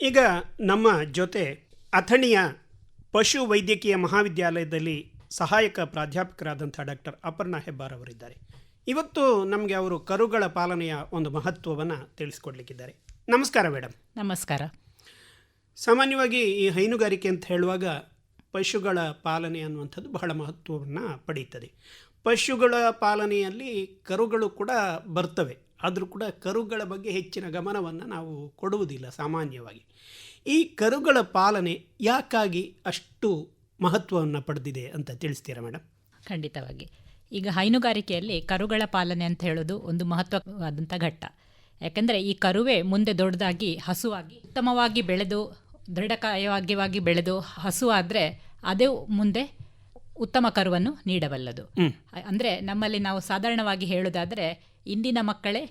ಈಗ ನಮ್ಮ ಜೊತೆ ಅಥಣಿಯ ಪಶು ವೈದ್ಯಕೀಯ ಮಹಾವಿದ್ಯಾಲಯದಲ್ಲಿ ಸಹಾಯಕ ಪ್ರಾಧ್ಯಾಪಕರಾದಂಥ ಡಾಕ್ಟರ್ ಅಪರ್ಣಾ ಹೆಬ್ಬಾರ್ ಅವರಿದ್ದಾರೆ. ಇವತ್ತು ನಮಗೆ ಅವರು ಕರುಗಳ ಪಾಲನೆಯ ಒಂದು ಮಹತ್ವವನ್ನು ತಿಳಿಸ್ಕೊಡ್ಲಿಕ್ಕಿದ್ದಾರೆ. ನಮಸ್ಕಾರ ಮೇಡಮ್ ನಮಸ್ಕಾರ. ಸಾಮಾನ್ಯವಾಗಿ ಈ ಹೈನುಗಾರಿಕೆ ಅಂತ ಹೇಳುವಾಗ ಪಶುಗಳ ಪಾಲನೆ ಅನ್ನುವಂಥದ್ದು ಬಹಳ ಮಹತ್ವವನ್ನು ಪಡೆಯುತ್ತದೆ ಪಶುಗಳ ಪಾಲನೆಯಲ್ಲಿ ಕರುಗಳು ಕೂಡ ಬರ್ತವೆ. ಆದರೂ ಕೂಡ ಕರುಗಳ ಬಗ್ಗೆ ಹೆಚ್ಚಿನ ಗಮನವನ್ನು ನಾವು ಕೊಡುವುದಿಲ್ಲ ಸಾಮಾನ್ಯವಾಗಿ. ಈ ಕರುಗಳ ಪಾಲನೆ ಯಾಕಾಗಿ ಅಷ್ಟು ಮಹತ್ವವನ್ನು ಪಡೆದಿದೆ ಅಂತ ತಿಳಿಸ್ತೀರಾ ಮೇಡಮ್ ಖಂಡಿತವಾಗಿ. ಈಗ ಹೈನುಗಾರಿಕೆಯಲ್ಲಿ ಕರುಗಳ ಪಾಲನೆ ಅಂತ ಹೇಳೋದು ಒಂದು ಮಹತ್ವವಾದಂಥ ಘಟ್ಟ. ಯಾಕೆಂದರೆ ಈ ಕರುವೇ ಮುಂದೆ ದೊಡ್ಡದಾಗಿ ಹಸುವಾಗಿ ಉತ್ತಮವಾಗಿ ಬೆಳೆದು ದೃಢಕಾಯವಾಗ್ಯವಾಗಿ ಬೆಳೆದು ಹಸುವಾದರೆ ಅದೇ ಮುಂದೆ ಉತ್ತಮ ಕರುವನ್ನು ನೀಡಬಲ್ಲದು. ಅಂದರೆ ನಮ್ಮಲ್ಲಿ ನಾವು ಸಾಧಾರಣವಾಗಿ ಹೇಳೋದಾದರೆ ಇಂದಿನ ಮಕ್ಕಳೇ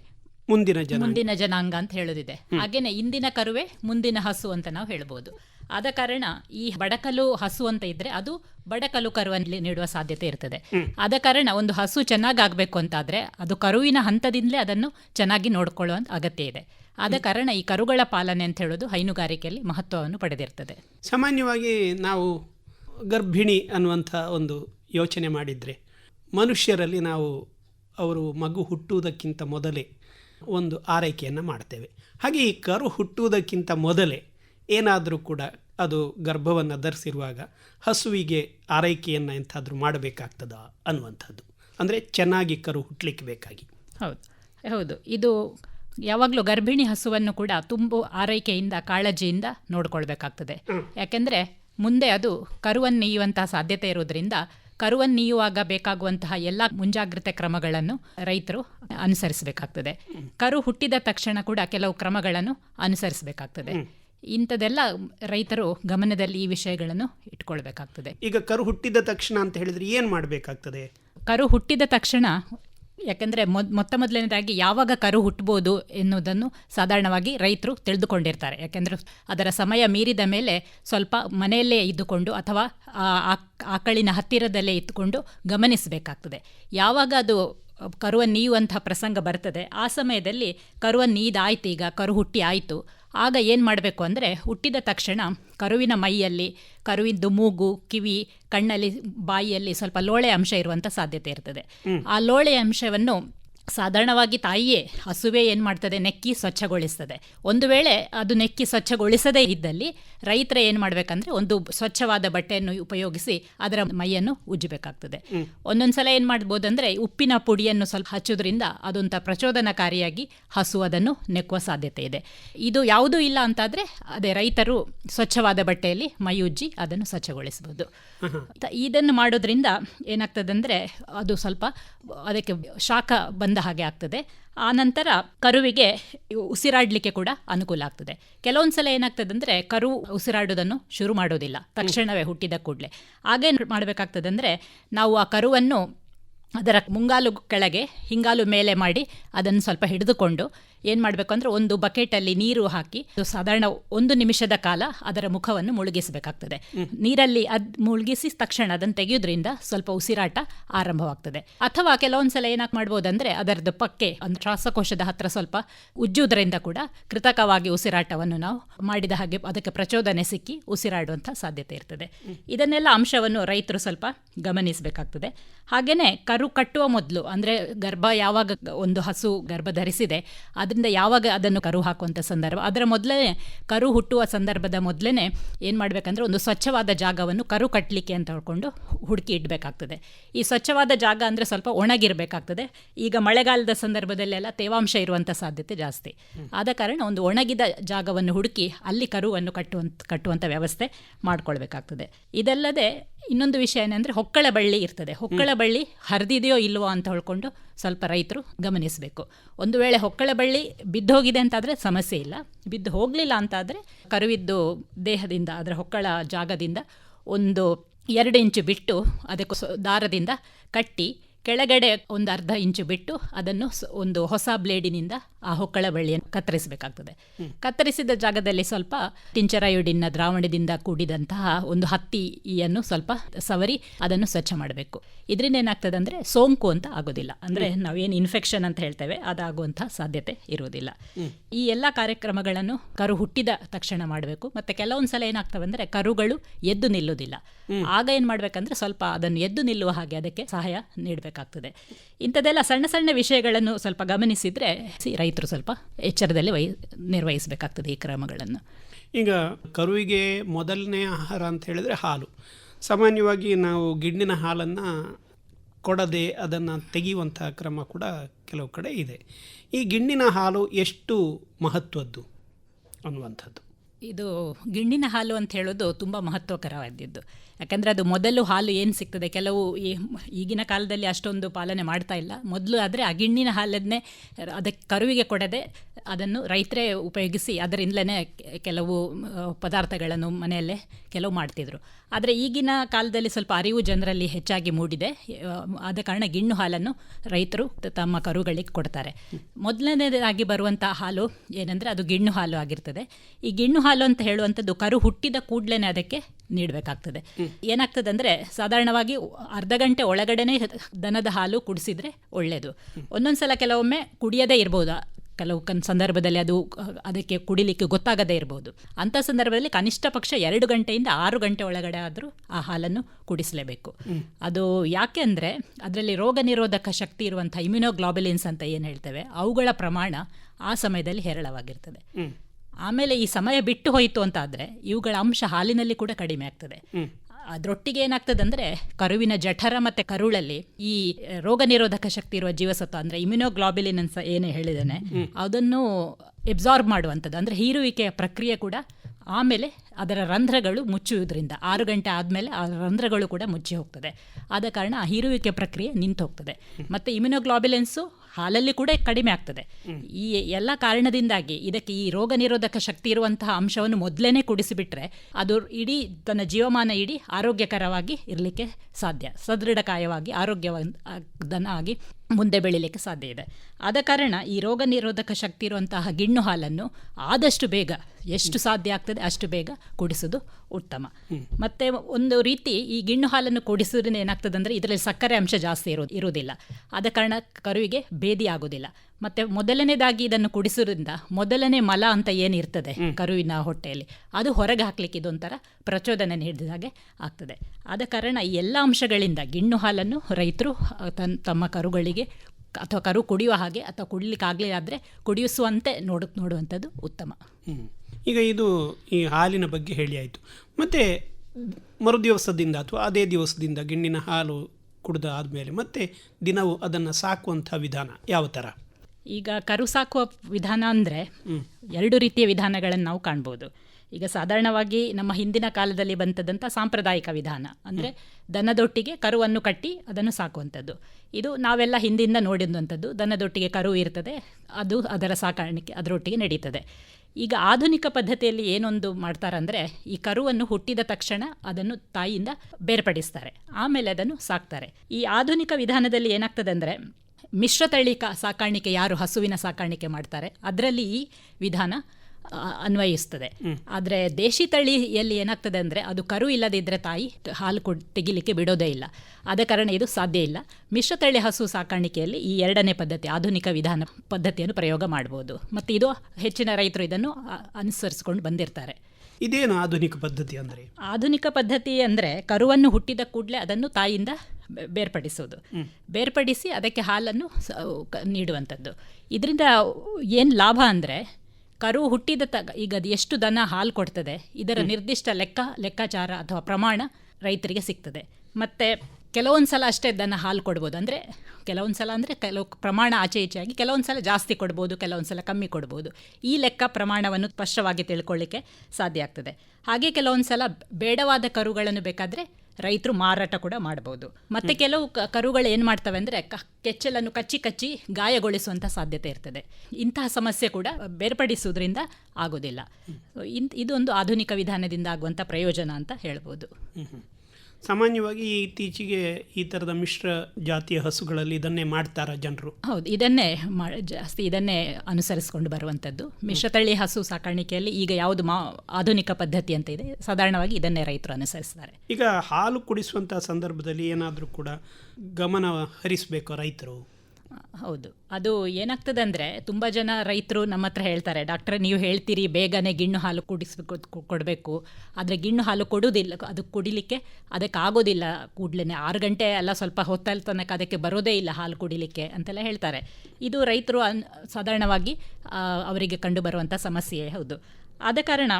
ಮುಂದಿನ ಜನ ಮುಂದಿನ ಜನಾಂಗ ಅಂತ ಹೇಳೋದಿದೆ. ಹಾಗೇನೆ ಇಂದಿನ ಕರುವೆ ಮುಂದಿನ ಹಸು ಅಂತ ನಾವು ಹೇಳ್ಬೋದು. ಆದ ಕಾರಣ ಈ ಬಡಕಲು ಹಸು ಅಂತ ಇದ್ರೆ ಅದು ಬಡಕಲು ಕರುವಲ್ಲಿ ನೀಡುವ ಸಾಧ್ಯತೆ ಇರ್ತದೆ. ಆದ ಕಾರಣ ಒಂದು ಹಸು ಚೆನ್ನಾಗಿ ಆಗಬೇಕು ಅಂತಾದ್ರೆ ಅದು ಕರುವಿನ ಹಂತದಿಂದಲೇ ಅದನ್ನು ಚೆನ್ನಾಗಿ ನೋಡ್ಕೊಳ್ಳುವ ಅಗತ್ಯ ಇದೆ. ಆದ ಕಾರಣ ಈ ಕರುಗಳ ಪಾಲನೆ ಅಂತ ಹೇಳೋದು ಹೈನುಗಾರಿಕೆಯಲ್ಲಿ ಮಹತ್ವವನ್ನು ಪಡೆದಿರ್ತದೆ. ಸಾಮಾನ್ಯವಾಗಿ ನಾವು ಗರ್ಭಿಣಿ ಅನ್ನುವಂಥ ಒಂದು ಯೋಚನೆ ಮಾಡಿದರೆ ಮನುಷ್ಯರಲ್ಲಿ ನಾವು ಅವರು ಮಗು ಹುಟ್ಟುವುದಕ್ಕಿಂತ ಮೊದಲೇ ಒಂದು ಆರೈಕೆಯನ್ನು ಮಾಡ್ತೇವೆ. ಹಾಗೆ ಈ ಕರು ಹುಟ್ಟುವುದಕ್ಕಿಂತ ಮೊದಲೇ ಏನಾದರೂ ಕೂಡ ಅದು ಗರ್ಭವನ್ನು ಧರಿಸಿರುವಾಗ ಹಸುವಿಗೆ ಆರೈಕೆಯನ್ನು ಎಂಥಾದರೂ ಮಾಡಬೇಕಾಗ್ತದ ಅನ್ನುವಂಥದ್ದು. ಅಂದರೆ ಚೆನ್ನಾಗಿ ಕರು ಹುಟ್ಟಲಿಕ್ಕೆ ಬೇಕಾಗಿ. ಹೌದು ಹೌದು. ಇದು ಯಾವಾಗಲೂ ಗರ್ಭಿಣಿ ಹಸುವನ್ನು ಕೂಡ ತುಂಬ ಆರೈಕೆಯಿಂದ ಕಾಳಜಿಯಿಂದ ನೋಡ್ಕೊಳ್ಬೇಕಾಗ್ತದೆ. ಯಾಕೆಂದರೆ ಮುಂದೆ ಅದು ಕರುವನ್ನು ನೀಯುವಂತಹ ಸಾಧ್ಯತೆ ಇರೋದ್ರಿಂದ ಕರುವನ್ನು ನೀಯುವಾಗ ಬೇಕಾಗುವಂತಹ ಎಲ್ಲ ಮುಂಜಾಗ್ರತೆ ಕ್ರಮಗಳನ್ನು ರೈತರು ಅನುಸರಿಸಬೇಕಾಗ್ತದೆ. ಕರು ಹುಟ್ಟಿದ ತಕ್ಷಣ ಕೂಡ ಕೆಲವು ಕ್ರಮಗಳನ್ನು ಅನುಸರಿಸಬೇಕಾಗ್ತದೆ. ಇಂಥದೆಲ್ಲ ರೈತರು ಗಮನದಲ್ಲಿ ಈ ವಿಷಯಗಳನ್ನು ಇಟ್ಕೊಳ್ಬೇಕಾಗ್ತದೆ. ಈಗ ಕರು ಹುಟ್ಟಿದ ತಕ್ಷಣ ಅಂತ ಹೇಳಿದ್ರೆ ಏನು ಮಾಡಬೇಕಾಗ್ತದೆ? ಕರು ಹುಟ್ಟಿದ ತಕ್ಷಣ ಯಾಕೆಂದರೆ ಮೊದ್, ಮೊತ್ತ ಮೊದಲನೇದಾಗಿ ಯಾವಾಗ ಕರು ಹುಟ್ಟಬೋದು ಎನ್ನುವುದನ್ನು ಸಾಧಾರಣವಾಗಿ ರೈತರು ತಿಳಿದುಕೊಂಡಿರ್ತಾರೆ. ಯಾಕೆಂದರೆ ಅದರ ಸಮಯ ಮೀರಿದ ಮೇಲೆ ಸ್ವಲ್ಪ ಮನೆಯಲ್ಲೇ ಇದ್ದುಕೊಂಡು ಅಥವಾ ಆಕಳಿನ ಹತ್ತಿರದಲ್ಲೇ ಇದ್ದುಕೊಂಡು ಗಮನಿಸಬೇಕಾಗ್ತದೆ. ಯಾವಾಗ ಅದು ಕರುವನ್ನು ನೀಯುವಂಥ ಪ್ರಸಂಗ ಬರ್ತದೆ, ಆ ಸಮಯದಲ್ಲಿ ಕರುವನ್ನು ನೀದಾಯ್ತು, ಈಗ ಕರು ಹುಟ್ಟಿ ಆಯಿತು. ಆಗ ಏನು ಮಾಡಬೇಕು ಅಂದರೆ ಹುಟ್ಟಿದ ತಕ್ಷಣ ಕರುವಿನ ಮೈಯಲ್ಲಿ ಕರುವಿದ್ದು ಮೂಗು ಕಿವಿ ಕಣ್ಣಲ್ಲಿ ಬಾಯಿಯಲ್ಲಿ ಸ್ವಲ್ಪ ಲೋಳೆ ಅಂಶ ಇರುವಂಥ ಸಾಧ್ಯತೆ ಇರ್ತದೆ. ಆ ಲೋಳೆ ಅಂಶವನ್ನು ಸಾಧಾರಣವಾಗಿ ತಾಯಿಯೇ ಹಸುವೆ ಏನು ಮಾಡ್ತದೆ? ನೆಕ್ಕಿ ಸ್ವಚ್ಛಗೊಳಿಸ್ತದೆ. ಒಂದು ವೇಳೆ ಅದು ನೆಕ್ಕಿ ಸ್ವಚ್ಛಗೊಳಿಸದೇ ಇದ್ದಲ್ಲಿ ರೈತರ ಏನು ಮಾಡಬೇಕಂದ್ರೆ ಒಂದು ಸ್ವಚ್ಛವಾದ ಬಟ್ಟೆಯನ್ನು ಉಪಯೋಗಿಸಿ ಅದರ ಮೈಯನ್ನು ಉಜ್ಜಬೇಕಾಗ್ತದೆ. ಒಂದೊಂದು ಸಲ ಏನು ಮಾಡ್ಬೋದಂದ್ರೆ ಅಂದರೆ ಉಪ್ಪಿನ ಪುಡಿಯನ್ನು ಸ್ವಲ್ಪ ಹಚ್ಚೋದ್ರಿಂದ ಅದೊಂಥ ಪ್ರಚೋದನಕಾರಿಯಾಗಿ ಹಸು ಅದನ್ನು ನೆಕ್ಕುವ ಸಾಧ್ಯತೆ ಇದೆ. ಇದು ಯಾವುದೂ ಇಲ್ಲ ಅಂತಾದರೆ ಅದೇ ರೈತರು ಸ್ವಚ್ಛವಾದ ಬಟ್ಟೆಯಲ್ಲಿ ಮೈ ಉಜ್ಜಿ ಅದನ್ನು ಸ್ವಚ್ಛಗೊಳಿಸ್ಬೋದು. ಇದನ್ನು ಮಾಡೋದ್ರಿಂದ ಏನಾಗ್ತದೆ ಅಂದರೆ ಅದು ಸ್ವಲ್ಪ ಅದಕ್ಕೆ ಶಾಖ ಬಂದ ಹಾಗೆ ಆಗ್ತದೆ. ಆ ನಂತರ ಕರುವಿಗೆ ಉಸಿರಾಡಲಿಕ್ಕೆ ಕೂಡ ಅನುಕೂಲ ಆಗ್ತದೆ. ಕೆಲವೊಂದು ಸಲ ಏನಾಗ್ತದೆ ಅಂದರೆ ಕರು ಉಸಿರಾಡೋದನ್ನು ಶುರು ಮಾಡೋದಿಲ್ಲ. ತಕ್ಷಣವೇ ಹುಟ್ಟಿದ ಕೂಡಲೇ. ಆಗೇನು ಮಾಡಬೇಕಾಗ್ತದೆ ಅಂದರೆ ನಾವು ಆ ಕರುವನ್ನು ಅದರ ಮುಂಗಾಲು ಕೆಳಗೆ ಹಿಂಗಾಲು ಮೇಲೆ ಮಾಡಿ ಅದನ್ನು ಸ್ವಲ್ಪ ಹಿಡಿದುಕೊಂಡು ಏನು ಮಾಡಬೇಕು ಅಂದರೆ ಒಂದು ಬಕೆಟಲ್ಲಿ ನೀರು ಹಾಕಿ ಸಾಧಾರಣ ಒಂದು ನಿಮಿಷದ ಕಾಲ ಅದರ ಮುಖವನ್ನು ಮುಳುಗಿಸಬೇಕಾಗ್ತದೆ. ನೀರಲ್ಲಿ ಅದ್ ಮುಳುಗಿಸಿ ತಕ್ಷಣ ಅದನ್ನು ತೆಗೆಯೋದ್ರಿಂದ ಸ್ವಲ್ಪ ಉಸಿರಾಟ ಆರಂಭವಾಗ್ತದೆ. ಅಥವಾ ಕೆಲವೊಂದು ಸಲ ಮಾಡ್ಬೋದಂದ್ರೆ ಮಾಡ್ಬೋದು ಅಂದರೆ ಅದರದ್ದು ಪಕ್ಕೆ ಒಂದು ಶ್ವಾಸಕೋಶದ ಹತ್ರ ಸ್ವಲ್ಪ ಉಜ್ಜುವುದರಿಂದ ಕೂಡ ಕೃತಕವಾಗಿ ಉಸಿರಾಟವನ್ನು ನಾವು ಮಾಡಿದ ಹಾಗೆ ಅದಕ್ಕೆ ಪ್ರಚೋದನೆ ಸಿಕ್ಕಿ ಉಸಿರಾಡುವಂಥ ಸಾಧ್ಯತೆ ಇರ್ತದೆ. ಇದನ್ನೆಲ್ಲ ಅಂಶವನ್ನು ರೈತರು ಸ್ವಲ್ಪ ಗಮನಿಸಬೇಕಾಗ್ತದೆ. ಹಾಗೆಯೇ ಕರು ಕಟ್ಟುವ ಮೊದಲು ಅಂದರೆ ಗರ್ಭ ಯಾವಾಗ ಒಂದು ಹಸು ಗರ್ಭ ಧರಿಸಿದೆ ಅದರಿಂದ ಯಾವಾಗ ಅದನ್ನು ಕರು ಹಾಕುವಂಥ ಸಂದರ್ಭ, ಅದರ ಮೊದಲೇ ಕರು ಹುಟ್ಟುವ ಸಂದರ್ಭದ ಮೊದಲೇ ಏನು ಮಾಡಬೇಕಂದ್ರೆ ಒಂದು ಸ್ವಚ್ಛವಾದ ಜಾಗವನ್ನು ಕರು ಕಟ್ಟಲಿಕ್ಕೆ ಅಂತ ಹೇಳ್ಕೊಂಡು ಹುಡುಕಿ ಇಡಬೇಕಾಗ್ತದೆ. ಈ ಸ್ವಚ್ಛವಾದ ಜಾಗ ಅಂದರೆ ಸ್ವಲ್ಪ ಒಣಗಿರಬೇಕಾಗ್ತದೆ. ಈಗ ಮಳೆಗಾಲದ ಸಂದರ್ಭದಲ್ಲೆಲ್ಲ ತೇವಾಂಶ ಇರುವಂಥ ಸಾಧ್ಯತೆ ಜಾಸ್ತಿ. ಆದ ಕಾರಣ ಒಂದು ಒಣಗಿದ ಜಾಗವನ್ನು ಹುಡುಕಿ ಅಲ್ಲಿ ಕರುವನ್ನು ಕಟ್ಟುವಂಥ ಕಟ್ಟುವಂಥ ವ್ಯವಸ್ಥೆ ಮಾಡಿಕೊಳ್ಬೇಕಾಗ್ತದೆ. ಇದಲ್ಲದೆ ಇನ್ನೊಂದು ವಿಷಯ ಏನಂದರೆ ಹೊಕ್ಕಳ ಬಳ್ಳಿ ಇರ್ತದೆ. ಹೊಕ್ಕಳ ಬಳ್ಳಿ ಹರಿದಿದೆಯೋ ಇಲ್ವೋ ಅಂತ ಹೇಳ್ಕೊಂಡು ಸ್ವಲ್ಪ ರೈತರು ಗಮನಿಸಬೇಕು. ಒಂದು ವೇಳೆ ಹೊಕ್ಕಳ ಬಳ್ಳಿ ಬಿದ್ದೋಗಿದೆ ಅಂತಾದರೆ ಸಮಸ್ಯೆ ಇಲ್ಲ. ಬಿದ್ದು ಹೋಗಲಿಲ್ಲ ಅಂತಾದರೆ ಕರುವಿದ್ದು ದೇಹದಿಂದ ಅದರ ಹೊಕ್ಕಳ ಜಾಗದಿಂದ ಒಂದು ಎರಡು ಇಂಚು ಬಿಟ್ಟು ಅದಕ್ಕೆ ದಾರದಿಂದ ಕಟ್ಟಿ ಕೆಳಗಡೆ ಒಂದು ಅರ್ಧ ಇಂಚು ಬಿಟ್ಟು ಅದನ್ನು ಒಂದು ಹೊಸ ಬ್ಲೇಡಿನಿಂದ ಆ ಹೊಕ್ಕಳ ಬಳ್ಳಿಯನ್ನು ಕತ್ತರಿಸಬೇಕಾಗ್ತದೆ ಕತ್ತರಿಸಿದ ಜಾಗದಲ್ಲಿ ಸ್ವಲ್ಪ ಟಿಂಚರಾಯುಡಿನ ದ್ರಾವಣದಿಂದ ಕೂಡಿದಂತಹ ಒಂದು ಹತ್ತಿಯನ್ನು ಸ್ವಲ್ಪ ಸವರಿ ಅದನ್ನು ಸ್ವಚ್ಛ ಮಾಡಬೇಕು. ಇದರಿಂದ ಏನಾಗ್ತದೆ ಅಂದರೆ ಸೋಂಕು ಅಂತ ಆಗೋದಿಲ್ಲ. ಅಂದರೆ ನಾವೇನು ಇನ್ಫೆಕ್ಷನ್ ಅಂತ ಹೇಳ್ತೇವೆ ಅದಾಗುವಂಥ ಸಾಧ್ಯತೆ ಇರುವುದಿಲ್ಲ. ಈ ಎಲ್ಲ ಕಾರ್ಯಕ್ರಮಗಳನ್ನು ಕರು ಹುಟ್ಟಿದ ತಕ್ಷಣ ಮಾಡಬೇಕು. ಮತ್ತು ಕೆಲವೊಂದು ಸಲ ಏನಾಗ್ತವೆ ಅಂದರೆ ಕರುಗಳು ಎದ್ದು ನಿಲ್ಲುವುದಿಲ್ಲ. ಆಗ ಏನು ಮಾಡಬೇಕಂದ್ರೆ ಸ್ವಲ್ಪ ಅದನ್ನು ಎದ್ದು ನಿಲ್ಲುವ ಹಾಗೆ ಅದಕ್ಕೆ ಸಹಾಯ ನೀಡಬೇಕಾಗ್ತದೆ ಇಂಥದ್ದೆಲ್ಲ ಸಣ್ಣ ಸಣ್ಣ ವಿಷಯಗಳನ್ನು ಸ್ವಲ್ಪ ಗಮನಿಸಿದರೆ ರೈತರು ಸ್ವಲ್ಪ ಎಚ್ಚರದಲ್ಲಿ ವಹಿ ನಿರ್ವಹಿಸಬೇಕಾಗ್ತದೆ ಈ ಕ್ರಮಗಳನ್ನು. ಈಗ ಕರುವಿಗೆ ಮೊದಲನೇ ಆಹಾರ ಅಂತ ಹೇಳಿದರೆ ಹಾಲು. ಸಾಮಾನ್ಯವಾಗಿ ನಾವು ಗಿಣ್ಣಿನ ಹಾಲನ್ನು ಕೊಡದೆ ಅದನ್ನು ತೆಗೆಯುವಂಥ ಕ್ರಮ ಕೂಡ ಕೆಲವು ಕಡೆ ಇದೆ. ಈ ಗಿಣ್ಣಿನ ಹಾಲು ಎಷ್ಟು ಮಹತ್ವದ್ದು ಅನ್ನುವಂಥದ್ದು? ಇದು ಗಿಣ್ಣಿನ ಹಾಲು ಅಂತ ಹೇಳೋದು ತುಂಬ ಮಹತ್ವಕರವಾದದ್ದು. ಯಾಕಂದರೆ ಅದು ಮೊದಲು ಹಾಲು ಏನು ಸಿಗ್ತದೆ? ಕೆಲವು ಈಗಿನ ಕಾಲದಲ್ಲಿ ಅಷ್ಟೊಂದು ಪಾಲನೆ ಮಾಡ್ತಾ ಇಲ್ಲ. ಮೊದಲು ಆದರೆ ಆ ಗಿಣ್ಣಿನ ಹಾಲನ್ನೇ ಅದಕ್ಕೆ ಕರುವಿಗೆ ಕೊಡದೆ ಅದನ್ನು ರೈತರೇ ಉಪಯೋಗಿಸಿ ಅದರಿಂದಲೇ ಕೆಲವು ಪದಾರ್ಥಗಳನ್ನು ಮನೆಯಲ್ಲೇ ಕೆಲವು ಮಾಡ್ತಿದ್ರು. ಆದರೆ ಈಗಿನ ಕಾಲದಲ್ಲಿ ಸ್ವಲ್ಪ ಅರಿವು ಜನರಲ್ಲಿ ಹೆಚ್ಚಾಗಿ ಮೂಡಿದೆ. ಆದ ಕಾರಣ ಗಿಣ್ಣು ಹಾಲನ್ನು ರೈತರು ತಮ್ಮ ಕರುಗಳಿಗೆ ಕೊಡ್ತಾರೆ. ಮೊದಲನೇದಾಗಿ ಬರುವಂಥ ಹಾಲು ಏನಂದರೆ ಅದು ಗಿಣ್ಣು ಹಾಲು ಆಗಿರ್ತದೆ. ಈ ಗಿಣ್ಣು ಹಾಲು ಅಂತ ಹೇಳುವಂಥದ್ದು ಕರು ಹುಟ್ಟಿದ ಕೂಡಲೇ ಅದಕ್ಕೆ ನೀಡಬೇಕಾಗ್ತದೆ. ಏನಾಗ್ತದೆ ಅಂದರೆ ಸಾಧಾರಣವಾಗಿ ಅರ್ಧ ಗಂಟೆ ಒಳಗಡೆನೆ ದನದ ಹಾಲು ಕುಡಿಸಿದ್ರೆ ಒಳ್ಳೆಯದು ಒಂದೊಂದು ಸಲ ಕೆಲವೊಮ್ಮೆ ಕುಡಿಯದೇ ಇರ್ಬೋದು. ಕೆಲವು ಕನ್ ಸಂದರ್ಭದಲ್ಲಿ ಅದು ಅದಕ್ಕೆ ಕುಡಿಲಿಕ್ಕೆ ಗೊತ್ತಾಗದೇ ಇರ್ಬೋದು. ಅಂಥ ಸಂದರ್ಭದಲ್ಲಿ ಕನಿಷ್ಠ ಪಕ್ಷ ಎರಡು ಗಂಟೆಯಿಂದ ಆರು ಗಂಟೆ ಒಳಗಡೆ ಆದರೂ ಆ ಹಾಲನ್ನು ಕುಡಿಸಲೇಬೇಕು. ಅದು ಯಾಕೆ ಅಂದರೆ ಅದರಲ್ಲಿ ರೋಗ ನಿರೋಧಕ ಶಕ್ತಿ ಇರುವಂಥ ಇಮ್ಯುನೋಗ್ಲಾಬುಲಿನ್ಸ್ ಅಂತ ಏನು ಹೇಳ್ತೇವೆ, ಅವುಗಳ ಪ್ರಮಾಣ ಆ ಸಮಯದಲ್ಲಿ ಹೇರಳವಾಗಿರ್ತದೆ. ಆಮೇಲೆ ಈ ಸಮಯ ಬಿಟ್ಟು ಹೋಯಿತು ಅಂತ ಆದರೆ ಇವುಗಳ ಅಂಶ ಹಾಲಿನಲ್ಲಿ ಕೂಡ ಕಡಿಮೆ ಆಗ್ತದೆ. ಅದರೊಟ್ಟಿಗೆ ಏನಾಗ್ತದೆ ಅಂದರೆ ಕರುವಿನ ಜಠರ ಮತ್ತು ಕರುಳಲ್ಲಿ ಈ ರೋಗ ನಿರೋಧಕ ಶಕ್ತಿ ಇರುವ ಜೀವಸತ್ವ ಅಂದರೆ ಇಮ್ಯುನೋಗ್ಲಾಬಿಲಿನ್ ಅಂತ ಏನೇ ಹೇಳಿದ್ದಾನೆ ಅದನ್ನು ಎಬ್ಸಾರ್ಬ್ ಮಾಡುವಂಥದ್ದು. ಅಂದರೆ ಹೀರುವಿಕೆಯ ಪ್ರಕ್ರಿಯೆ ಕೂಡ ಆಮೇಲೆ ಅದರ ರಂಧ್ರಗಳು ಮುಚ್ಚುವುದರಿಂದ ಆರು ಗಂಟೆ ಆದಮೇಲೆ ಆ ರಂಧ್ರಗಳು ಕೂಡ ಮುಚ್ಚಿ ಹೋಗ್ತದೆ. ಆದ ಕಾರಣ ಆ ಹೀರುವಿಕೆ ಪ್ರಕ್ರಿಯೆ ನಿಂತು ಹೋಗ್ತದೆ ಮತ್ತು ಇಮ್ಯುನೋಗ್ಲಾಬಿಲೆನ್ಸು ಹಾಲಲ್ಲಿ ಕೂಡ ಕಡಿಮೆ ಆಗ್ತದೆ. ಈ ಎಲ್ಲ ಕಾರಣದಿಂದಾಗಿ ಇದಕ್ಕೆ ಈ ರೋಗ ನಿರೋಧಕ ಶಕ್ತಿ ಇರುವಂತಹ ಅಂಶವನ್ನು ಮೊದಲೇನೆ ಕುಡಿಸಿಬಿಟ್ರೆ ಅದು ಇಡೀ ತನ್ನ ಜೀವಮಾನ ಇಡೀ ಆರೋಗ್ಯಕರವಾಗಿ ಇರಲಿಕ್ಕೆ ಸಾಧ್ಯ. ಸದೃಢಕಾಯವಾಗಿ ಆರೋಗ್ಯವಂತ ಆಗಿ ಮುಂದೆ ಬೆಳಿಲಿಕ್ಕೆ ಸಾಧ್ಯ ಇದೆ. ಆದ ಕಾರಣ ಈ ರೋಗ ನಿರೋಧಕ ಶಕ್ತಿ ಇರುವಂತಹ ಗಿಣ್ಣು ಹಾಲನ್ನು ಆದಷ್ಟು ಬೇಗ ಎಷ್ಟು ಸಾಧ್ಯ ಆಗ್ತದೆ ಅಷ್ಟು ಬೇಗ ಕುಡಿಸೋದು ಉತ್ತಮ. ಮತ್ತೆ ಒಂದು ರೀತಿ ಈ ಗಿಣ್ಣು ಹಾಲನ್ನು ಕುಡಿಸೋದ್ರಿಂದ ಏನಾಗ್ತದೆ ಅಂದರೆ ಇದರಲ್ಲಿ ಸಕ್ಕರೆ ಅಂಶ ಜಾಸ್ತಿ ಇರೋ ಇರುವುದಿಲ್ಲ. ಆದ ಕಾರಣ ಕರುವಿಗೆ ಭೇದಿ ಆಗೋದಿಲ್ಲ ಮತ್ತೆ ಮೊದಲನೇದಾಗಿ ಇದನ್ನು ಕುಡಿಸೋದ್ರಿಂದ ಮೊದಲನೇ ಮಲ ಅಂತ ಏನಿರ್ತದೆ ಕರುವಿನ ಹೊಟ್ಟೆಯಲ್ಲಿ ಅದು ಹೊರಗೆ ಹಾಕ್ಲಿಕ್ಕೆ ಇದೊಂಥರ ಪ್ರಚೋದನೆ ನೀಡಿದ ಹಾಗೆ ಆಗ್ತದೆ. ಆದ ಕಾರಣ ಈ ಎಲ್ಲ ಅಂಶಗಳಿಂದ ಗಿಣ್ಣು ಹಾಲನ್ನು ರೈತರು ತನ್ ತಮ್ಮ ಕರುಗಳಿಗೆ ಅಥವಾ ಕರು ಕುಡಿಯುವ ಹಾಗೆ ಅಥವಾ ಕುಡಿಲಿಕ್ಕೆ ಆಗಲಿಲ್ಲ ಆದರೆ ಕುಡಿಯಿಸುವಂತೆ ನೋಡು ನೋಡುವಂಥದ್ದು ಉತ್ತಮ. ಈಗ ಇದು ಈ ಹಾಲಿನ ಬಗ್ಗೆ ಹೇಳಿ ಆಯಿತು. ಮತ್ತು ಮರುದಿವಸದಿಂದ ಅಥವಾ ಅದೇ ದಿವಸದಿಂದ ಗಿಣ್ಣಿನ ಹಾಲು ಕುಡಿದ ಆದಮೇಲೆ ಮತ್ತೆ ದಿನವೂ ಅದನ್ನು ಸಾಕುವಂಥ ವಿಧಾನ ಯಾವ ಥರ ಈಗ ಕರು ಸಾಕುವ ವಿಧಾನ ಅಂದರೆ ಎರಡು ರೀತಿಯ ವಿಧಾನಗಳನ್ನು ನಾವು ಕಾಣ್ಬೋದು. ಈಗ ಸಾಧಾರಣವಾಗಿ ನಮ್ಮ ಹಿಂದಿನ ಕಾಲದಲ್ಲಿ ಬಂತದಂಥ ಸಾಂಪ್ರದಾಯಿಕ ವಿಧಾನ ಅಂದರೆ ದನದೊಟ್ಟಿಗೆ ಕರುವನ್ನು ಕಟ್ಟಿ ಅದನ್ನು ಸಾಕುವಂಥದ್ದು. ಇದು ನಾವೆಲ್ಲ ಹಿಂದಿಂದ ನೋಡಿದಂಥದ್ದು ದನದೊಟ್ಟಿಗೆ ಕರು ಇರ್ತದೆ ಅದು ಅದರ ಸಾಕಾಣಿಕೆ ಅದರೊಟ್ಟಿಗೆ ನಡೀತದೆ. ಈಗ ಆಧುನಿಕ ಪದ್ಧತಿಯಲ್ಲಿ ಏನೊಂದು ಮಾಡ್ತಾರಂದರೆ ಈ ಕರುವನ್ನು ಹುಟ್ಟಿದ ತಕ್ಷಣ ಅದನ್ನು ತಾಯಿಯಿಂದ ಬೇರ್ಪಡಿಸ್ತಾರೆ ಆಮೇಲೆ ಅದನ್ನು ಸಾಕ್ತಾರೆ. ಈ ಆಧುನಿಕ ವಿಧಾನದಲ್ಲಿ ಏನಾಗ್ತದೆ ಅಂದರೆ ಮಿಶ್ರತಳಿ ಕ ಸಾಕಾಣಿಕೆ ಯಾರು ಹಸುವಿನ ಸಾಕಾಣಿಕೆ ಮಾಡ್ತಾರೆ ಅದರಲ್ಲಿ ಈ ವಿಧಾನ ಅನ್ವಯಿಸ್ತದೆ. ಆದರೆ ದೇಶಿ ತಳಿಯಲ್ಲಿ ಏನಾಗ್ತದೆ ಅಂದರೆ ಅದು ಕರು ಇಲ್ಲದಿದ್ದರೆ ತಾಯಿ ಹಾಲು ಕೊಡ್ ತೆಗಿಲಿಕ್ಕೆ ಬಿಡೋದೇ ಇಲ್ಲ. ಆದ ಕಾರಣ ಇದು ಸಾಧ್ಯ ಇಲ್ಲ. ಮಿಶ್ರತಳಿ ಹಸು ಸಾಕಾಣಿಕೆಯಲ್ಲಿ ಈ ಎರಡನೇ ಪದ್ಧತಿ ಆಧುನಿಕ ವಿಧಾನ ಪದ್ಧತಿಯನ್ನು ಪ್ರಯೋಗ ಮಾಡ್ಬೋದು. ಮತ್ತು ಇದು ಹೆಚ್ಚಿನ ರೈತರು ಇದನ್ನು ಅನುಸರಿಸಿಕೊಂಡು ಬಂದಿರ್ತಾರೆ. ಇದೇನು ಆಧುನಿಕ ಪದ್ಧತಿ ಅಂದರೆ? ಆಧುನಿಕ ಪದ್ಧತಿ ಅಂದರೆ ಕರುವನ್ನು ಹುಟ್ಟಿದ ಕೂಡಲೇ ಅದನ್ನು ತಾಯಿಯಿಂದ ಬೇರ್ಪಡಿಸೋದು. ಬೇರ್ಪಡಿಸಿ ಅದಕ್ಕೆ ಹಾಲನ್ನು ನೀಡುವಂಥದ್ದು. ಇದರಿಂದ ಏನು ಲಾಭ ಅಂದರೆ ಕರು ಹುಟ್ಟಿದ ತ ಈಗ ಅದು ಎಷ್ಟು ದನ ಹಾಲು ಕೊಡ್ತದೆ ಇದರ ನಿರ್ದಿಷ್ಟ ಲೆಕ್ಕ ಲೆಕ್ಕಾಚಾರ ಅಥವಾ ಪ್ರಮಾಣ ರೈತರಿಗೆ ಸಿಗ್ತದೆ. ಮತ್ತು ಕೆಲವೊಂದು ಸಲ ಅಷ್ಟೇ ದನ ಹಾಲು ಕೊಡ್ಬೋದು. ಅಂದರೆ ಕೆಲವೊಂದು ಸಲ ಅಂದರೆ ಕೆಲವು ಪ್ರಮಾಣ ಆಚೆ ಈಚೆ ಆಗಿ ಕೆಲವೊಂದು ಸಲ ಜಾಸ್ತಿ ಕೊಡ್ಬೋದು ಕೆಲವೊಂದು ಸಲ ಕಮ್ಮಿ ಕೊಡ್ಬೋದು. ಈ ಲೆಕ್ಕ ಪ್ರಮಾಣವನ್ನು ಸ್ಪಷ್ಟವಾಗಿ ತಿಳ್ಕೊಳ್ಳಿಕ್ಕೆ ಸಾಧ್ಯ ಆಗ್ತದೆ. ಹಾಗೆ ಕೆಲವೊಂದು ಸಲ ಬೇಡವಾದ ಕರುಗಳನ್ನು ಬೇಕಾದರೆ ರೈತರು ಮಾರಾಟ ಕೂಡ ಮಾಡ್ಬೋದು. ಮತ್ತು ಕೆಲವು ಕ- ಕರುಗಳು ಏನು ಮಾಡ್ತವೆ ಅಂದರೆ ಕ ಕೆಚ್ಚಲನ್ನು ಕಚ್ಚಿ ಕಚ್ಚಿ ಗಾಯಗೊಳಿಸುವಂಥ ಸಾಧ್ಯತೆ ಇರ್ತದೆ. ಇಂತಹ ಸಮಸ್ಯೆ ಕೂಡ ಬೇರ್ಪಡಿಸುವುದರಿಂದ ಆಗೋದಿಲ್ಲ. ಇದೊಂದು ಆಧುನಿಕ ವಿಧಾನದಿಂದ ಆಗುವಂಥ ಪ್ರಯೋಜನ ಅಂತ ಹೇಳ್ಬೋದು. ಸಾಮಾನ್ಯವಾಗಿ ಇತ್ತೀಚೆಗೆ ಈ ಥರದ ಮಿಶ್ರ ಜಾತಿಯ ಹಸುಗಳಲ್ಲಿ ಇದನ್ನೇ ಮಾಡ್ತಾರ ಜನರು. ಹೌದು ಇದನ್ನೇ ಮಾ ಜಾಸ್ತಿ ಇದನ್ನೇ ಅನುಸರಿಸ್ಕೊಂಡು ಬರುವಂಥದ್ದು ಮಿಶ್ರತಳಿ ಹಸು ಸಾಕಾಣಿಕೆಯಲ್ಲಿ ಈಗ ಯಾವುದು ಮಾ ಆಧುನಿಕ ಪದ್ಧತಿ ಅಂತ ಇದೆ. ಸಾಧಾರಣವಾಗಿ ಇದನ್ನೇ ರೈತರು ಅನುಸರಿಸ್ತಾರೆ. ಈಗ ಹಾಲು ಕುಡಿಸುವಂಥ ಸಂದರ್ಭದಲ್ಲಿ ಏನಾದರೂ ಕೂಡ ಗಮನ ಹರಿಸಬೇಕು ರೈತರು? ಹೌದು. ಅದು ಏನಾಗ್ತದೆ ಅಂದರೆ ತುಂಬ ಜನ ರೈತರು ನಮ್ಮ ಹತ್ರ ಹೇಳ್ತಾರೆ, ಡಾಕ್ಟ್ರೆ, ನೀವು ಹೇಳ್ತೀರಿ ಬೇಗನೆ ಗಿಣ್ಣು ಹಾಲು ಕುಡಿಸ್ಬೇಕು, ಕೊಡಬೇಕು. ಆದರೆ ಗಿಣ್ಣು ಹಾಲು ಕೊಡೋದಿಲ್ಲ ಅದು ಕುಡಿಲಿಕ್ಕೆ ಅದಕ್ಕೆ ಆಗೋದಿಲ್ಲ ಕೂಡಲೇ ಆರು ಗಂಟೆ ಎಲ್ಲ ಸ್ವಲ್ಪ ಹೊತ್ತಲ್ಲಿ ತನಕ ಅದಕ್ಕೆ ಬರೋದೇ ಇಲ್ಲ ಹಾಲು ಕುಡಿಲಿಕ್ಕೆ, ಅಂತೆಲ್ಲ ಹೇಳ್ತಾರೆ. ಇದು ರೈತರು ಅನ್, ಸಾಧಾರಣವಾಗಿ ಅವರಿಗೆ ಕಂಡುಬರುವಂಥ ಸಮಸ್ಯೆ, ಹೌದು. ಆದ ಕಾರಣ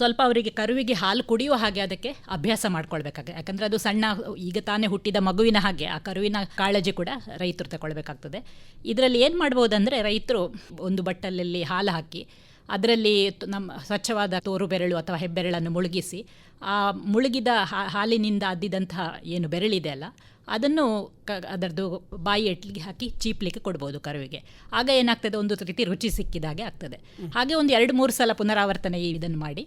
ಸ್ವಲ್ಪ ಅವರಿಗೆ ಕರುವಿಗೆ ಹಾಲು ಕುಡಿಯುವ ಹಾಗೆ ಅದಕ್ಕೆ ಅಭ್ಯಾಸ ಮಾಡ್ಕೊಳ್ಬೇಕಾಗುತ್ತೆ ಯಾಕಂದರೆ ಅದು ಸಣ್ಣ ಈಗ ತಾನೇ ಹುಟ್ಟಿದ ಮಗುವಿನ ಹಾಗೆ, ಆ ಕರುವಿನ ಕಾಳಜಿ ಕೂಡ ರೈತರು ತಗೊಳ್ಬೇಕಾಗ್ತದೆ. ಇದರಲ್ಲಿ ಏನು ಮಾಡ್ಬೋದಂದರೆ ರೈತರು ಒಂದು ಬಟ್ಟಲಲ್ಲಿ ಹಾಲು ಹಾಕಿ, ಅದರಲ್ಲಿ ನಮ್ಮ ಸ್ವಚ್ಛವಾದ ತೋರು ಬೆರಳು ಅಥವಾ ಹೆಬ್ಬೆರಳನ್ನು ಮುಳುಗಿಸಿ, ಆ ಮುಳುಗಿದ ಹಾಲಿನಿಂದ ಅದ್ದಿದಂತಹ ಏನು ಬೆರಳಿದೆ ಅಲ್ಲ, ಅದನ್ನು ಕ, ಅದರದ್ದು ಬಾಯಿ ಎಟ್ಲಿಗೆ ಹಾಕಿ ಚೀಪ್ಲಿಕ್ಕೆ ಕೊಡ್ಬೋದು ಕರುವಿಗೆ. ಆಗ ಏನಾಗ್ತದೆ, ಒಂದು ರೀತಿ ರುಚಿ ಸಿಕ್ಕಿದ ಹಾಗೆ ಆಗ್ತದೆ. ಹಾಗೆ ಒಂದು ಎರಡು ಮೂರು ಸಲ ಪುನರಾವರ್ತನೆ ಇದನ್ನು ಮಾಡಿ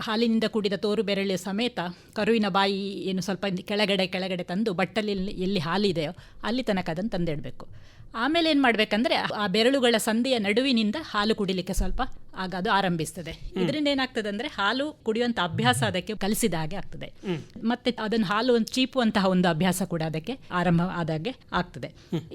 ಹಾಲಿನಿಂದ ಕೂಡಿದ ತೋರು ಬೆರಳು ಸಮೇತ ಕರುವಿನ ಬಾಯಿ ಏನು ಸ್ವಲ್ಪ ಕೆಳಗಡೆ ಕೆಳಗಡೆ ತಂದು ಬಟ್ಟಲಿ ಎಲ್ಲಿ ಹಾಲಿದೆಯೋ ಅಲ್ಲಿ ತನಕ ಅದನ್ನು ತಂದಿಡಬೇಕು. ಆಮೇಲೆ ಏನು ಮಾಡಬೇಕಂದ್ರೆ ಆ ಬೆರಳುಗಳ ಸಂದಿಯ ನಡುವಿನಿಂದ ಹಾಲು ಕುಡಿಲಿಕ್ಕೆ ಸ್ವಲ್ಪ ಆಗ ಅದು ಆರಂಭಿಸ್ತದೆ. ಇದರಿಂದ ಏನಾಗ್ತದೆ ಅಂದ್ರೆ ಹಾಲು ಕುಡಿಯುವಂತ ಅಭ್ಯಾಸ ಅದಕ್ಕೆ ಕಲಿಸಿದ ಹಾಗೆ ಆಗ್ತದೆ. ಮತ್ತೆ ಅದನ್ನು ಹಾಲು ಒಂದು ಚೀಪುವಂತಹ ಒಂದು ಅಭ್ಯಾಸ ಕೂಡ ಅದಕ್ಕೆ ಆರಂಭ ಆದಾಗೆ ಆಗ್ತದೆ.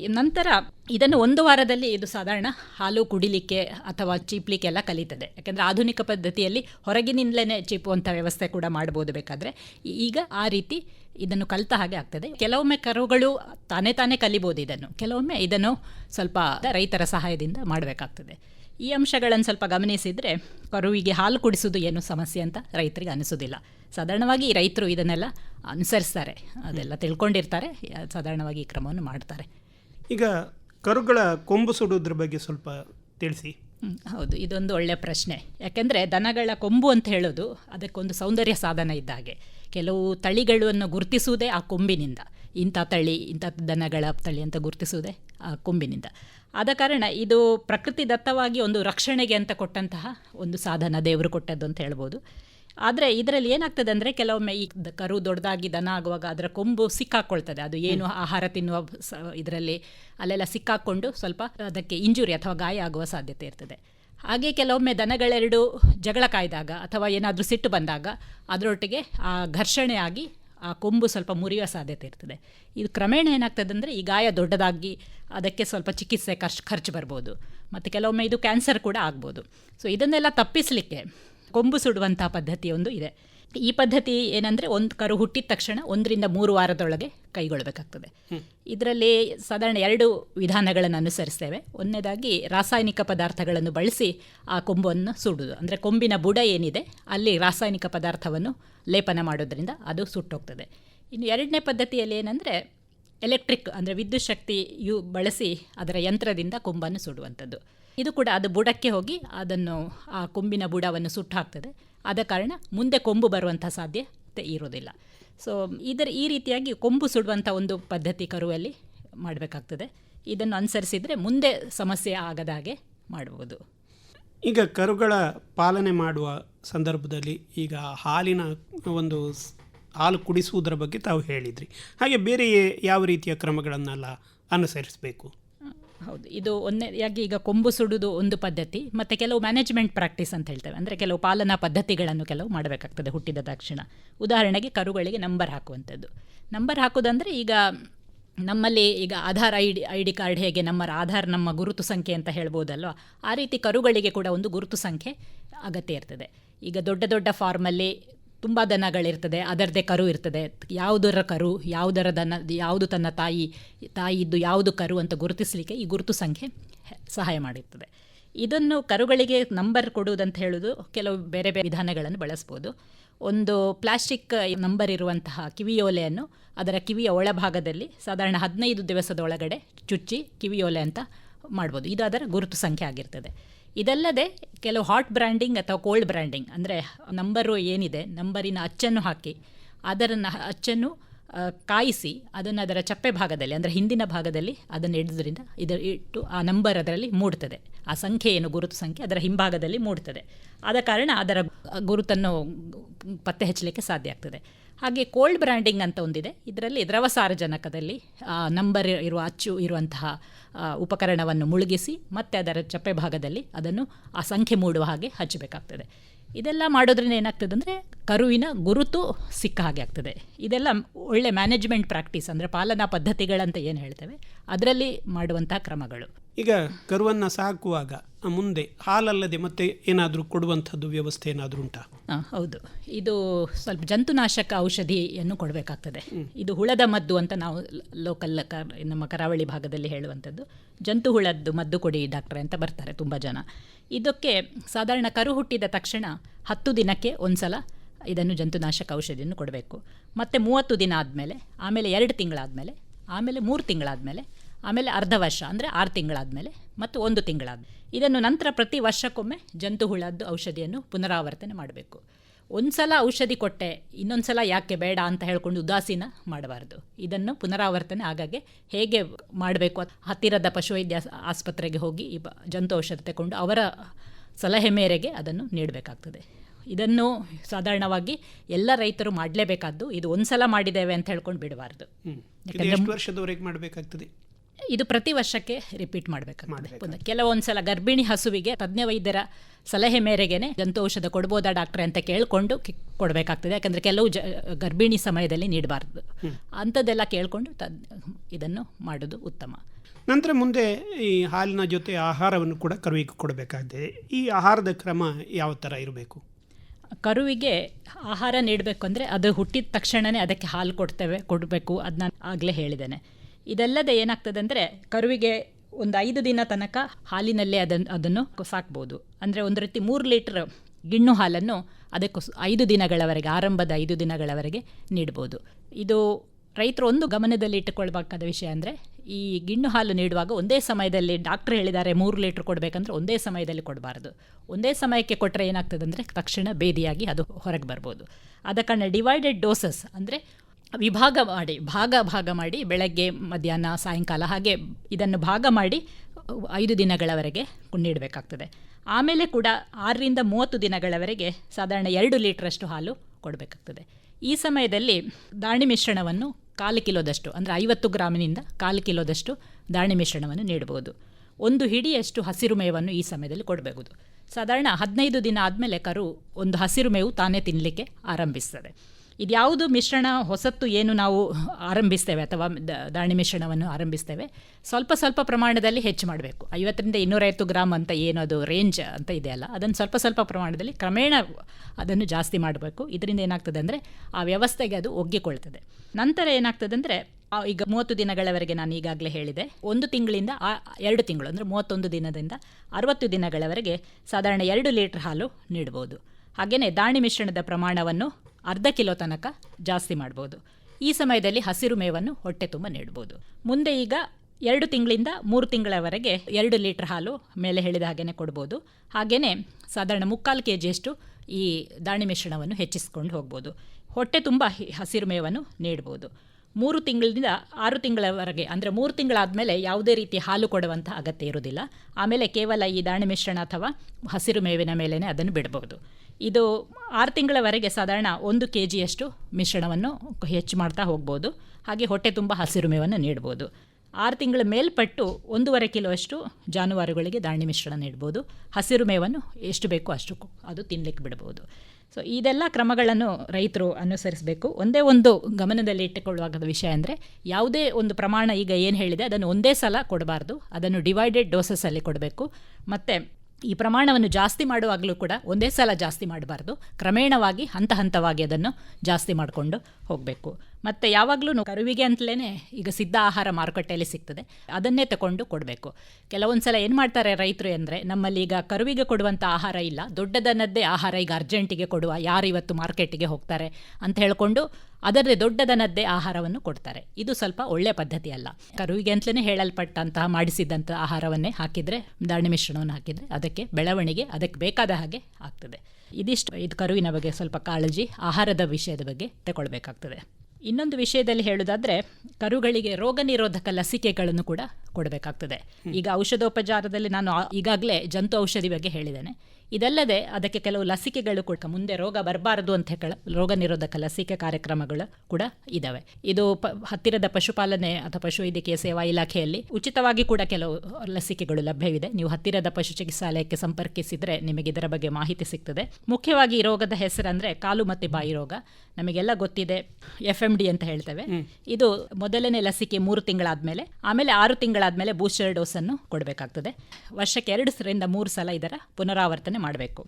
ನಂತರ ಇದನ್ನು ಒಂದು ವಾರದಲ್ಲಿ ಇದು ಸಾಧಾರಣ ಹಾಲು ಕುಡಿಲಿಕ್ಕೆ ಅಥವಾ ಚೀಪ್ಲಿಕ್ಕೆ ಎಲ್ಲ ಕಲಿತದೆ. ಯಾಕಂದ್ರೆ ಆಧುನಿಕ ಪದ್ಧತಿಯಲ್ಲಿ ಹೊರಗಿನಿಂದಲೇ ಚೀಪುವಂಥ ವ್ಯವಸ್ಥೆ ಕೂಡ ಮಾಡಬಹುದು ಬೇಕಾದ್ರೆ. ಈಗ ಆ ರೀತಿ ಇದನ್ನು ಕಲಿತ ಹಾಗೆ ಆಗ್ತದೆ. ಕೆಲವೊಮ್ಮೆ ಕರುಗಳು ತಾನೇ ತಾನೇ ಕಲಿಬೋದು ಇದನ್ನು. ಕೆಲವೊಮ್ಮೆ ಇದನ್ನು ಸ್ವಲ್ಪ ರೈತರ ಸಹಾಯದಿಂದ ಮಾಡಬೇಕಾಗ್ತದೆ. ಈ ಅಂಶಗಳನ್ನು ಸ್ವಲ್ಪ ಗಮನಿಸಿದರೆ ಕರುವಿಗೆ ಹಾಲು ಕುಡಿಸೋದು ಏನು ಸಮಸ್ಯೆ ಅಂತ ರೈತರಿಗೆ ಅನಿಸೋದಿಲ್ಲ ಸಾಧಾರಣವಾಗಿ ರೈತರು ಇದನ್ನೆಲ್ಲ ಅನುಸರಿಸ್ತಾರೆ. ಅದೆಲ್ಲ ತಿಳ್ಕೊಂಡಿರ್ತಾರೆ. ಸಾಧಾರಣವಾಗಿ ಈ ಕ್ರಮವನ್ನು ಮಾಡ್ತಾರೆ. ಈಗ ಕರುಗಳ ಕೊಂಬು ಸುಡೋದ್ರ ಬಗ್ಗೆ ಸ್ವಲ್ಪ ತಿಳಿಸಿ. ಹೌದು. ಇದೊಂದು ಒಳ್ಳೆಯ ಪ್ರಶ್ನೆ. ಯಾಕೆಂದರೆ ದನಗಳ ಕೊಂಬು ಅಂತ ಹೇಳೋದು ಅದಕ್ಕೊಂದು ಸೌಂದರ್ಯ ಸಾಧನ ಇದ್ದ ಹಾಗೆ. ಕೆಲವು ತಳಿಗಳನ್ನು ಗುರುತಿಸುವುದೇ ಆ ಕೊಂಬಿನಿಂದ. ಇಂಥ ತಳಿ ಇಂಥ ದನಗಳ ತಳಿ ಅಂತ ಗುರುತಿಸುವುದೇ ಆ ಕೊಂಬಿನಿಂದ. ಆದ ಕಾರಣ ಇದು ಪ್ರಕೃತಿ ದತ್ತವಾಗಿ ಒಂದು ರಕ್ಷಣೆಗೆ ಅಂತ ಕೊಟ್ಟಂತಹ ಒಂದು ಸಾಧನ ದೇವರು ಕೊಟ್ಟದ್ದು ಅಂತ ಹೇಳ್ಬೋದು. ಆದರೆ ಇದರಲ್ಲಿ ಏನಾಗ್ತದೆ ಅಂದರೆ ಕೆಲವೊಮ್ಮೆ ಈ ಕರು ದೊಡ್ಡದಾಗಿ ದನ ಆಗುವಾಗ ಅದರ ಕೊಂಬು ಸಿಕ್ಕಾಕ್ಕೊಳ್ತದೆ ಅದು ಏನು ಆಹಾರ ತಿನ್ನುವ ಸ ಇದರಲ್ಲಿ ಅಲ್ಲೆಲ್ಲ ಸಿಕ್ಕಾಕ್ಕೊಂಡು ಸ್ವಲ್ಪ ಅದಕ್ಕೆ ಇಂಜುರಿ ಅಥವಾ ಗಾಯ ಆಗುವ ಸಾಧ್ಯತೆ ಇರ್ತದೆ. ಹಾಗೆ ಕೆಲವೊಮ್ಮೆ ದನಗಳೆರಡು ಜಗಳ ಕಾಯ್ದಾಗ ಅಥವಾ ಏನಾದರೂ ಸಿಟ್ಟು ಬಂದಾಗ ಅದರೊಟ್ಟಿಗೆ ಆ ಘರ್ಷಣೆ ಆಗಿ ಆ ಕೊಂಬು ಸ್ವಲ್ಪ ಮುರಿಯುವ ಸಾಧ್ಯತೆ ಇರ್ತದೆ. ಇದು ಕ್ರಮೇಣ ಏನಾಗ್ತದೆ ಅಂದರೆ ಈ ಗಾಯ ದೊಡ್ಡದಾಗಿ ಅದಕ್ಕೆ ಸ್ವಲ್ಪ ಚಿಕಿತ್ಸೆ ಖರ್ಚು ಖರ್ಚು ಬರ್ಬೋದು. ಮತ್ತು ಕೆಲವೊಮ್ಮೆ ಇದು ಕ್ಯಾನ್ಸರ್ ಕೂಡ ಆಗ್ಬೋದು. ಸೊ ಇದನ್ನೆಲ್ಲ ತಪ್ಪಿಸಲಿಕ್ಕೆ ಕೊಂಬು ಸುಡುವಂಥ ಪದ್ಧತಿ ಒಂದು ಇದೆ. ಈ ಪದ್ಧತಿ ಏನಂದರೆ ಒಂದು ಕರು ಹುಟ್ಟಿದ ತಕ್ಷಣ ಒಂದರಿಂದ ಮೂರು ವಾರದೊಳಗೆ ಕೈಗೊಳ್ಳಬೇಕಾಗ್ತದೆ. ಇದರಲ್ಲಿ ಸಾಧಾರಣ ಎರಡು ವಿಧಾನಗಳನ್ನು ಅನುಸರಿಸ್ತೇವೆ. ಒಂದನೇದಾಗಿ ರಾಸಾಯನಿಕ ಪದಾರ್ಥಗಳನ್ನು ಬಳಸಿ ಆ ಕೊಂಬನ್ನು ಸುಡುವುದು. ಅಂದರೆ ಕೊಂಬಿನ ಬುಡ ಏನಿದೆ ಅಲ್ಲಿ ರಾಸಾಯನಿಕ ಪದಾರ್ಥವನ್ನು ಲೇಪನ ಮಾಡೋದ್ರಿಂದ ಅದು ಸುಟ್ಟೋಗ್ತದೆ. ಇನ್ನು ಎರಡನೇ ಪದ್ಧತಿಯಲ್ಲಿ ಏನಂದರೆ ಎಲೆಕ್ಟ್ರಿಕ್ ಅಂದರೆ ವಿದ್ಯುತ್ ಶಕ್ತಿ ಯು ಬಳಸಿ ಅದರ ಯಂತ್ರದಿಂದ ಕೊಂಬನ್ನು ಸುಡುವಂಥದ್ದು. ಇದು ಕೂಡ ಅದು ಬುಡಕ್ಕೆ ಹೋಗಿ ಅದನ್ನು ಆ ಕೊಂಬಿನ ಬುಡವನ್ನು ಸುಟ್ಟು ಹಾಕ್ತದೆ ಆದ ಕಾರಣ ಮುಂದೆ ಕೊಂಬು ಬರುವಂಥ ಸಾಧ್ಯತೆ ಇರೋದಿಲ್ಲ ಸೊ ಇದರ ಈ ರೀತಿಯಾಗಿ ಕೊಂಬು ಸುಡುವಂಥ ಒಂದು ಪದ್ಧತಿ ಕರುವಲ್ಲಿ ಮಾಡಬೇಕಾಗ್ತದೆ. ಇದನ್ನು ಅನುಸರಿಸಿದರೆ ಮುಂದೆ ಸಮಸ್ಯೆ ಆಗದ ಹಾಗೆ ಮಾಡ್ಬೋದು. ಈಗ ಕರುಗಳ ಪಾಲನೆ ಮಾಡುವ ಸಂದರ್ಭದಲ್ಲಿ ಈಗ ಹಾಲಿನ ಒಂದು ಹಾಲು ಕುಡಿಸುವುದರ ಬಗ್ಗೆ ತಾವು ಹೇಳಿದ್ರಿ. ಹಾಗೆ ಬೇರೆ ಯಾವ ರೀತಿಯ ಕ್ರಮಗಳನ್ನೆಲ್ಲ ಅನುಸರಿಸಬೇಕು? ಹೌದು. ಇದು ಒಂದನೇದಾಗಿ ಈಗ ಕೊಂಬು ಸುಡುವುದು ಒಂದು ಪದ್ಧತಿ, ಮತ್ತು ಕೆಲವು ಮ್ಯಾನೇಜ್ಮೆಂಟ್ ಪ್ರಾಕ್ಟೀಸ್ ಅಂತ ಹೇಳ್ತೇವೆ. ಅಂದರೆ ಕೆಲವು ಪಾಲನಾ ಪದ್ಧತಿಗಳನ್ನು ಕೆಲವು ಮಾಡಬೇಕಾಗ್ತದೆ ಹುಟ್ಟಿದ ತಕ್ಷಣ. ಉದಾಹರಣೆಗೆ ಕರುಗಳಿಗೆ ನಂಬರ್ ಹಾಕುವಂಥದ್ದು. ನಂಬರ್ ಹಾಕೋದಂದರೆ ಈಗ ನಮ್ಮಲ್ಲಿ ಈಗ Aadhaar I D I D card ಹೇಗೆ ನಮ್ಮ ಆಧಾರ್, ನಮ್ಮ ಗುರುತು ಸಂಖ್ಯೆ ಅಂತ ಹೇಳ್ಬೋದಲ್ವ? ಆ ರೀತಿ ಕರುಗಳಿಗೆ ಕೂಡ ಒಂದು ಗುರುತು ಸಂಖ್ಯೆ ಅಗತ್ಯ ಇರ್ತದೆ. ಈಗ ದೊಡ್ಡ ದೊಡ್ಡ ಫಾರ್ಮಲ್ಲಿ ತುಂಬ ದನಗಳಿರ್ತದೆ ಅದರದೇ ಕರು ಇರ್ತದೆ. ಯಾವುದರ ಕರು, ಯಾವುದರ ದನ, ಯಾವುದು ತನ್ನ ತಾಯಿ, ತಾಯಿದ್ದು ಯಾವುದು ಕರು ಅಂತ ಗುರುತಿಸಲಿಕ್ಕೆ ಈ ಗುರುತು ಸಂಖ್ಯೆ ಸಹಾಯ ಮಾಡಿರ್ತದೆ. ಇದನ್ನು ಕರುಗಳಿಗೆ ನಂಬರ್ ಕೊಡುವುದಂತ ಹೇಳೋದು ಕೆಲವು ಬೇರೆ ಬೇರೆ ವಿಧಾನಗಳನ್ನು ಬಳಸ್ಬೋದು. ಒಂದು ಪ್ಲಾಸ್ಟಿಕ್ ನಂಬರ್ ಇರುವಂತಹ ಕಿವಿಯೋಲೆಯನ್ನು ಅದರ ಕಿವಿಯ ಒಳಭಾಗದಲ್ಲಿ ಸಾಧಾರಣ ಹದಿನೈದು ದಿವಸದ ಒಳಗಡೆ ಚುಚ್ಚಿ ಕಿವಿಯೋಲೆ ಅಂತ ಮಾಡ್ಬೋದು. ಇದು ಅದರ ಗುರುತು ಸಂಖ್ಯೆ ಆಗಿರ್ತದೆ. ಇದಲ್ಲದೆ ಕೆಲವು ಹಾಟ್ ಬ್ರ್ಯಾಂಡಿಂಗ್ ಅಥವಾ ಕೋಲ್ಡ್ ಬ್ರ್ಯಾಂಡಿಂಗ್ ಅಂದರೆ ನಂಬರು ಏನಿದೆ ನಂಬರಿನ ಅಚ್ಚನ್ನು ಹಾಕಿ ಅದರ ಅಚ್ಚನ್ನು ಕಾಯಿಸಿ ಅದನ್ನು ಅದರ ಚಪ್ಪೆ ಭಾಗದಲ್ಲಿ, ಅಂದರೆ ಹಿಂದಿನ ಭಾಗದಲ್ಲಿ ಅದನ್ನು ಇಡೋದ್ರಿಂದ ಇದರ ಇಟ್ಟು ಆ ನಂಬರ್ ಅದರಲ್ಲಿ ಮೂಡ್ತದೆ. ಆ ಸಂಖ್ಯೆ ಏನು ಗುರುತು ಸಂಖ್ಯೆ ಅದರ ಹಿಂಭಾಗದಲ್ಲಿ ಮೂಡ್ತದೆ. ಆದ ಕಾರಣ ಅದರ ಗುರುತನ್ನು ಪತ್ತೆ ಹಚ್ಚಲಿಕ್ಕೆ ಸಾಧ್ಯ ಆಗ್ತದೆ. ಹಾಗೆ ಕೋಲ್ಡ್ ಬ್ರ್ಯಾಂಡಿಂಗ್ ಅಂತ ಒಂದಿದೆ. ಇದರಲ್ಲಿ ದ್ರವ ಸಾರಜನಕದಲ್ಲಿ ನಂಬರ್ ಇರುವ ಅಚ್ಚು ಇರುವಂತಹ ಉಪಕರಣವನ್ನು ಮುಳುಗಿಸಿ ಮತ್ತೆ ಅದರ ಚಪ್ಪೆ ಭಾಗದಲ್ಲಿ ಅದನ್ನು ಆ ಸಂಖ್ಯೆ ಮೂಡುವ ಹಾಗೆ ಹಚ್ಚಬೇಕಾಗ್ತದೆ. ಇದೆಲ್ಲ ಮಾಡೋದ್ರಿಂದ ಏನಾಗ್ತದೆ ಅಂದರೆ ಕರುವಿನ ಗುರುತು ಸಿಕ್ಕ ಹಾಗೆ ಆಗ್ತದೆ. ಇದೆಲ್ಲ ಒಳ್ಳೆ ಮ್ಯಾನೇಜ್ಮೆಂಟ್ ಪ್ರಾಕ್ಟೀಸ್ ಅಂದರೆ ಪಾಲನಾ ಪದ್ಧತಿಗಳಂತ ಏನು ಹೇಳ್ತೇವೆ? ಅದರಲ್ಲಿ ಮಾಡುವಂಥ ಕ್ರಮಗಳು. ಈಗ ಕರುವನ್ನು ಸಾಕುವಾಗ ಮುಂದೆ ಹಾಲಲ್ಲದೆ ಮತ್ತೆ ಏನಾದರೂ ಕೊಡುವಂಥದ್ದು ವ್ಯವಸ್ಥೆ ಏನಾದರೂ ಉಂಟಾ? ಹೌದು. ಇದು ಸ್ವಲ್ಪ ಜಂತುನಾಶಕ ಔಷಧಿಯನ್ನು ಕೊಡಬೇಕಾಗ್ತದೆ. ಇದು ಹುಳದ ಮದ್ದು ಅಂತ ನಾವು ಲೋಕಲ್ ನಮ್ಮ ಕರಾವಳಿ ಭಾಗದಲ್ಲಿ ಹೇಳುವಂಥದ್ದು. ಜಂತು ಹುಳದ್ದು ಮದ್ದು ಕೊಡಿ ಡಾಕ್ಟ್ರೆ ಅಂತ ಬರ್ತಾರೆ ತುಂಬ ಜನ. ಇದಕ್ಕೆ ಸಾಧಾರಣ ಕರು ಹುಟ್ಟಿದ ತಕ್ಷಣ ಹತ್ತು ದಿನಕ್ಕೆ ಒಂದ್ಸಲ ಇದನ್ನು ಜಂತುನಾಶಕ ಔಷಧಿಯನ್ನು ಕೊಡಬೇಕು. ಮತ್ತು ಮೂವತ್ತು ದಿನ ಆದಮೇಲೆ ಆಮೇಲೆ ಎರಡು ತಿಂಗಳಾದಮೇಲೆ ಆಮೇಲೆ ಮೂರು ತಿಂಗಳಾದಮೇಲೆ ಆಮೇಲೆ ಅರ್ಧ ವರ್ಷ ಅಂದರೆ ಆರು ತಿಂಗಳಾದಮೇಲೆ ಮತ್ತು ಒಂದು ತಿಂಗಳಾದ. ಇದನ್ನು ನಂತರ ಪ್ರತಿ ವರ್ಷಕ್ಕೊಮ್ಮೆ ಜಂತು ಹುಳದ್ದು ಔಷಧಿಯನ್ನು ಪುನರಾವರ್ತನೆ ಮಾಡಬೇಕು. ಒಂದು ಸಲ ಔಷಧಿ ಕೊಟ್ಟೆ ಇನ್ನೊಂದು ಸಲ ಯಾಕೆ ಬೇಡ ಅಂತ ಹೇಳ್ಕೊಂಡು ಉದಾಸೀನ ಮಾಡಬಾರ್ದು. ಇದನ್ನು ಪುನರಾವರ್ತನೆ ಆಗಾಗ್ಗೆ ಹೇಗೆ ಮಾಡಬೇಕು? ಹತ್ತಿರದ ಪಶುವೈದ್ಯ ಆಸ್ಪತ್ರೆಗೆ ಹೋಗಿ ಈ ಜಂತು ಔಷಧ ತಗೊಂಡು ಅವರ ಸಲಹೆ ಮೇರೆಗೆ ಅದನ್ನು ನೀಡಬೇಕಾಗ್ತದೆ. ಇದನ್ನು ಸಾಧಾರಣವಾಗಿ ಎಲ್ಲ ರೈತರು ಮಾಡಲೇಬೇಕಾದ್ದು ಇದು ಒಂದು ಸಲ ಮಾಡಿದ್ದೇವೆ ಅಂತ ಹೇಳ್ಕೊಂಡು ಬಿಡಬಾರ್ದು. ಮಾಡಬೇಕಾಗ್ತದೆ? ಇದು ಪ್ರತಿ ವರ್ಷಕ್ಕೆ ರಿಪೀಟ್ ಮಾಡಬೇಕಾಗ್ತದೆ. ಒಂದು ಕೆಲವೊಂದು ಸಲ ಗರ್ಭಿಣಿ ಹಸುವಿಗೆ ತಜ್ಞ ವೈದ್ಯರ ಸಲಹೆ ಮೇರೆಗೆ ಜಂತು ಔಷಧ ಕೊಡ್ಬೋದಾ ಡಾಕ್ಟ್ರೆ ಅಂತ ಕೇಳಿಕೊಂಡು ಕೊಡಬೇಕಾಗ್ತದೆ. ಯಾಕಂದರೆ ಕೆಲವು ಜ ಗರ್ಭಿಣಿ ಸಮಯದಲ್ಲಿ ನೀಡಬಾರ್ದು. ಅಂಥದ್ದೆಲ್ಲ ಕೇಳಿಕೊಂಡು ತದ್ ಇದನ್ನು ಮಾಡೋದು ಉತ್ತಮ. ನಂತರ ಮುಂದೆ ಈ ಹಾಲಿನ ಜೊತೆ ಆಹಾರವನ್ನು ಕೂಡ ಕರುವಿಗೆ ಕೊಡಬೇಕಾಗ್ತದೆ. ಈ ಆಹಾರದ ಕ್ರಮ ಯಾವ ಥರ ಇರಬೇಕು? ಕರುವಿಗೆ ಆಹಾರ ನೀಡಬೇಕು ಅಂದರೆ ಅದು ಹುಟ್ಟಿದ ತಕ್ಷಣವೇ ಅದಕ್ಕೆ ಹಾಲು ಕೊಡ್ತೇವೆ ಕೊಡಬೇಕು. ಅದನ್ನ ಆಗಲೇ ಹೇಳಿದ್ದೇನೆ. ಇದಲ್ಲದೆ ಏನಾಗ್ತದೆ ಅಂದರೆ ಕರುವಿಗೆ ಒಂದು ಐದು ದಿನ ತನಕ ಹಾಲಿನಲ್ಲೇ ಅದನ್ನು ಅದನ್ನು ಸಾಕ್ಬೋದು. ಅಂದರೆ ಒಂದು ರೀತಿ ಮೂರು ಲೀಟ್ರ್ ಗಿಣ್ಣು ಹಾಲನ್ನು ಅದಕ್ಕೆ ಐದು ದಿನಗಳವರೆಗೆ, ಆರಂಭದ ಐದು ದಿನಗಳವರೆಗೆ ನೀಡ್ಬೋದು. ಇದು ರೈತರು ಒಂದು ಗಮನದಲ್ಲಿ ಇಟ್ಟುಕೊಳ್ಬೇಕಾದ ವಿಷಯ ಅಂದರೆ, ಈ ಗಿಣ್ಣು ಹಾಲು ನೀಡುವಾಗ ಒಂದೇ ಸಮಯದಲ್ಲಿ ಡಾಕ್ಟ್ರ್ ಹೇಳಿದ್ದಾರೆ ಮೂರು ಲೀಟ್ರ್ ಕೊಡಬೇಕಂದ್ರೆ ಒಂದೇ ಸಮಯದಲ್ಲಿ ಕೊಡಬಾರ್ದು. ಒಂದೇ ಸಮಯಕ್ಕೆ ಕೊಟ್ಟರೆ ಏನಾಗ್ತದೆ ಅಂದರೆ ತಕ್ಷಣ ಬೇದಿಯಾಗಿ ಅದು ಹೊರಗೆ ಬರ್ಬೋದು. ಆದ ಕಾರಣ ಡಿವೈಡೆಡ್ ಡೋಸಸ್ ಅಂದರೆ ವಿಭಾಗ ಮಾಡಿ, ಭಾಗ ಭಾಗ ಮಾಡಿ ಬೆಳಗ್ಗೆ, ಮಧ್ಯಾಹ್ನ, ಸಾಯಂಕಾಲ ಹಾಗೆ ಇದನ್ನು ಭಾಗ ಮಾಡಿ ಐದು ದಿನಗಳವರೆಗೆ ಕುಂಡಿಡಬೇಕಾಗ್ತದೆ ಆಮೇಲೆ ಕೂಡ ಆರರಿಂದ ಮೂವತ್ತು ದಿನಗಳವರೆಗೆ ಸಾಧಾರಣ ಎರಡು ಲೀಟ್ರಷ್ಟು ಹಾಲು ಕೊಡಬೇಕಾಗ್ತದೆ. ಈ ಸಮಯದಲ್ಲಿ ದಾಣಿ ಮಿಶ್ರಣವನ್ನು ಕಾಲು ಕಿಲೋದಷ್ಟು, ಅಂದರೆ ಐವತ್ತು ಗ್ರಾಮಿನಿಂದ ಕಾಲು ಕಿಲೋದಷ್ಟು ದಾಣಿ ಮಿಶ್ರಣವನ್ನು ನೀಡಬಹುದು ಒಂದು ಹಿಡಿಯಷ್ಟು ಹಸಿರು ಮೇವನ್ನು ಈ ಸಮಯದಲ್ಲಿ ಕೊಡಬೇಕು ಸಾಧಾರಣ ಹದಿನೈದು ದಿನ ಆದಮೇಲೆ ಕರು ಒಂದು ಹಸಿರು ಮೇವು ತಾನೇ ತಿನ್ನಲಿಕ್ಕೆ ಆರಂಭಿಸ್ತದೆ. ಇದ್ಯಾವುದು ಮಿಶ್ರಣ ಹೊಸತ್ತು ಏನು ನಾವು ಆರಂಭಿಸ್ತೇವೆ ಅಥವಾ ದಾಣಿ ಮಿಶ್ರಣವನ್ನು ಆರಂಭಿಸ್ತೇವೆ, ಸ್ವಲ್ಪ ಸ್ವಲ್ಪ ಪ್ರಮಾಣದಲ್ಲಿ ಹೆಚ್ಚು ಮಾಡಬೇಕು. ಐವತ್ತರಿಂದ ಇನ್ನೂರೈವತ್ತು ಗ್ರಾಮ್ ಅಂತ ಏನು ಅದು ರೇಂಜ್ ಅಂತ ಇದೆಯಲ್ಲ ಅದನ್ನು ಸ್ವಲ್ಪ ಸ್ವಲ್ಪ ಪ್ರಮಾಣದಲ್ಲಿ ಕ್ರಮೇಣ ಅದನ್ನು ಜಾಸ್ತಿ ಮಾಡಬೇಕು. ಇದರಿಂದ ಏನಾಗ್ತದೆ ಅಂದರೆ ಆ ವ್ಯವಸ್ಥೆಗೆ ಅದು ಒಗ್ಗಿಕೊಳ್ತದೆ. ನಂತರ ಏನಾಗ್ತದೆ ಅಂದರೆ ಈಗ ಮೂವತ್ತು ದಿನಗಳವರೆಗೆ ನಾನು ಈಗಾಗಲೇ ಹೇಳಿದೆ, ಒಂದು ತಿಂಗಳಿಂದ ಎರಡು ತಿಂಗಳು, ಅಂದರೆ ಮೂವತ್ತೊಂದು ದಿನದಿಂದ ಅರವತ್ತು ದಿನಗಳವರೆಗೆ ಸಾಧಾರಣ ಎರಡು ಲೀಟ್ರ್ ಹಾಲು ನೀಡ್ಬೋದು. ಹಾಗೆಯೇ ದಾಣಿ ಮಿಶ್ರಣದ ಪ್ರಮಾಣವನ್ನು ಅರ್ಧ ಕಿಲೋ ತನಕ ಜಾಸ್ತಿ ಮಾಡ್ಬೋದು. ಈ ಸಮಯದಲ್ಲಿ ಹಸಿರು ಮೇವನ್ನು ಹೊಟ್ಟೆ ತುಂಬ ನೀಡ್ಬೋದು. ಮುಂದೆ ಈಗ ಎರಡು ತಿಂಗಳಿಂದ ಮೂರು ತಿಂಗಳವರೆಗೆ ಎರಡು ಲೀಟ್ರ್ ಹಾಲು ಮೇಲೆ ಹೇಳಿದ ಹಾಗೆಯೇ ಕೊಡ್ಬೋದು. ಹಾಗೆಯೇ ಸಾಧಾರಣ ಮುಕ್ಕಾಲು ಕೆ ಜಿಯಷ್ಟು ಈ ದಾಣಿ ಮಿಶ್ರಣವನ್ನು ಹೆಚ್ಚಿಸ್ಕೊಂಡು ಹೋಗ್ಬೋದು. ಹೊಟ್ಟೆ ತುಂಬ ಹಸಿರು ಮೇವನ್ನು ನೀಡ್ಬೋದು. ಮೂರು ತಿಂಗಳಿಂದ ಆರು ತಿಂಗಳವರೆಗೆ, ಅಂದರೆ ಮೂರು ತಿಂಗಳಾದಮೇಲೆ ಯಾವುದೇ ರೀತಿ ಹಾಲು ಕೊಡುವಂಥ ಅಗತ್ಯ ಇರುವುದಿಲ್ಲ. ಆಮೇಲೆ ಕೇವಲ ಈ ದಾಣಿ ಮಿಶ್ರಣ ಅಥವಾ ಹಸಿರು ಮೇವಿನ ಮೇಲೇ ಅದನ್ನು ಬಿಡಬಹುದು ಇದು ಆರು ತಿಂಗಳವರೆಗೆ ಸಾಧಾರಣ ಒಂದು ಕೆ ಜಿಯಷ್ಟು ಮಿಶ್ರಣವನ್ನು ಹೆಚ್ಚು ಮಾಡ್ತಾ ಹೋಗ್ಬೋದು. ಹಾಗೆ ಹೊಟ್ಟೆ ತುಂಬ ಹಸಿರು ಮೇವನ್ನು ನೀಡ್ಬೋದು. ಆರು ತಿಂಗಳ ಮೇಲ್ಪಟ್ಟು ಒಂದೂವರೆ ಕಿಲೋ ಅಷ್ಟು ಜಾನುವಾರುಗಳಿಗೆ ದಾಣಿ ಮಿಶ್ರಣ ನೀಡ್ಬೋದು. ಹಸಿರು ಮೇವನ್ನು ಎಷ್ಟು ಬೇಕೋ ಅಷ್ಟು ಅದು ತಿನ್ನಲಿಕ್ಕೆ ಬಿಡ್ಬೋದು. ಸೊ ಇದೆಲ್ಲ ಕ್ರಮಗಳನ್ನು ರೈತರು ಅನುಸರಿಸಬೇಕು. ಒಂದೇ ಒಂದು ಗಮನದಲ್ಲಿ ಇಟ್ಟುಕೊಳ್ಳುವಾಗ ವಿಷಯ ಅಂದರೆ ಯಾವುದೇ ಒಂದು ಪ್ರಮಾಣ ಈಗ ಏನು ಹೇಳಿದೆ, ಅದನ್ನು ಒಂದೇ ಸಲ ಕೊಡಬಾರ್ದು. ಅದನ್ನು ಡಿವೈಡೆಡ್ ಡೋಸಸಲ್ಲಿ ಕೊಡಬೇಕು. ಮತ್ತು ಈ ಪ್ರಮಾಣವನ್ನು ಜಾಸ್ತಿ ಮಾಡುವಾಗಲೂ ಕೂಡ ಒಂದೇ ಸಲ ಜಾಸ್ತಿ ಮಾಡಬಾರ್ದು. ಕ್ರಮೇಣವಾಗಿ ಹಂತ ಹಂತವಾಗಿ ಅದನ್ನು ಜಾಸ್ತಿ ಮಾಡಿಕೊಂಡು ಹೋಗಬೇಕು. ಮತ್ತು ಯಾವಾಗಲೂ ಕರುವಿಗೆ ಅಂತಲೇ ಈಗ ಸಿದ್ಧ ಆಹಾರ ಮಾರುಕಟ್ಟೆಯಲ್ಲಿ ಸಿಗ್ತದೆ. ಅದನ್ನೇ ತಗೊಂಡು ಕೊಡಬೇಕು. ಕೆಲವೊಂದು ಸಲ ಏನು ಮಾಡ್ತಾರೆ ರೈತರು ಅಂದರೆ ನಮ್ಮಲ್ಲಿ ಈಗ ಕರುವಿಗೆ ಕೊಡುವಂಥ ಆಹಾರ ಇಲ್ಲ. ದೊಡ್ಡದನ್ನದ್ದೇ ಆಹಾರ ಈಗ ಅರ್ಜೆಂಟಿಗೆ ಕೊಡುವ, ಯಾರು ಇವತ್ತು ಮಾರ್ಕೆಟಿಗೆ ಹೋಗ್ತಾರೆ ಅಂತ ಹೇಳಿಕೊಂಡು ಅದರದೇ ದೊಡ್ಡದನ್ನದ್ದೇ ಆಹಾರವನ್ನು ಕೊಡ್ತಾರೆ. ಇದು ಸ್ವಲ್ಪ ಒಳ್ಳೆಯ ಪದ್ಧತಿ ಅಲ್ಲ. ಕರುವಿಗೆ ಅಂತಲೇ ಹೇಳಲ್ಪಟ್ಟಂತಹ ಮಾಡಿಸಿದಂಥ ಆಹಾರವನ್ನೇ ಹಾಕಿದರೆ ದಾಣಿ ಮಿಶ್ರಣವನ್ನು ಹಾಕಿದರೆ ಅದಕ್ಕೆ ಬೆಳವಣಿಗೆ, ಅದಕ್ಕೆ ಬೇಕಾದ ಹಾಗೆ ಆಗ್ತದೆ. ಇದಿಷ್ಟು. ಇದು ಕರುವಿನ ಬಗ್ಗೆ ಸ್ವಲ್ಪ ಕಾಳಜಿ, ಆಹಾರದ ವಿಷಯದ ಬಗ್ಗೆ ತಗೊಳ್ಬೇಕಾಗ್ತದೆ ಇನ್ನೊಂದು ವಿಷಯದಲ್ಲಿ ಹೇಳುವುದಾದ್ರೆ ಕರುಗಳಿಗೆ ರೋಗ ನಿರೋಧಕ ಲಸಿಕೆಗಳನ್ನು ಕೂಡ ಕೊಡಬೇಕಾಗ್ತದೆ. ಈಗ ಔಷಧೋಪಚಾರದಲ್ಲಿ ನಾನು ಈಗಾಗಲೇ ಜಂತು ಔಷಧಿ ಬಗ್ಗೆ ಹೇಳಿದ್ದೇನೆ. ಇದಲ್ಲದೆ ಅದಕ್ಕೆ ಕೆಲವು ಲಸಿಕೆಗಳು ಕೂಡ ಮುಂದೆ ರೋಗ ಬರಬಾರದು ಅಂತ ಹೇಳ ರೋಗ ನಿರೋಧಕ ಲಸಿಕೆ ಕಾರ್ಯಕ್ರಮಗಳು ಕೂಡ ಇದಾವೆ. ಇದು ಪ ಹತ್ತಿರದ ಪಶುಪಾಲನೆ ಅಥವಾ ಪಶುವೈದ್ಯಕೀಯ ಸೇವಾ ಇಲಾಖೆಯಲ್ಲಿ ಉಚಿತವಾಗಿ ಕೂಡ ಕೆಲವು ಲಸಿಕೆಗಳು ಲಭ್ಯವಿದೆ. ನೀವು ಹತ್ತಿರದ ಪಶು ಚಿಕಿತ್ಸಾಲಯಕ್ಕೆ ಸಂಪರ್ಕಿಸಿದರೆ ನಿಮಗೆ ಇದರ ಬಗ್ಗೆ ಮಾಹಿತಿ ಸಿಗ್ತದೆ. ಮುಖ್ಯವಾಗಿ ಈ ರೋಗದ ಹೆಸರಂದ್ರೆ ಕಾಲು ಮತ್ತು ಬಾಯಿ ರೋಗ. ನಮಗೆಲ್ಲ ಗೊತ್ತಿದೆ ಎಫ್ ಎಂ ಡಿ ಅಂತ ಹೇಳ್ತೇವೆ. ಇದು ಮೊದಲನೇ ಲಸಿಕೆ ಮೂರು ತಿಂಗಳಾದ್ಮೇಲೆ ಆಮೇಲೆ ಆರು ತಿಂಗಳಾದ್ಮೇಲೆ ಬೂಸ್ಟರ್ ಡೋಸ್ ಅನ್ನು ಕೊಡಬೇಕಾಗ್ತದೆ. ವರ್ಷಕ್ಕೆ ಎರಡು ಸರಿಂದ ಮೂರು ಸಲ ಇದರ ಪುನರಾವರ್ತನೆ ಮಾಡಬೇಕು.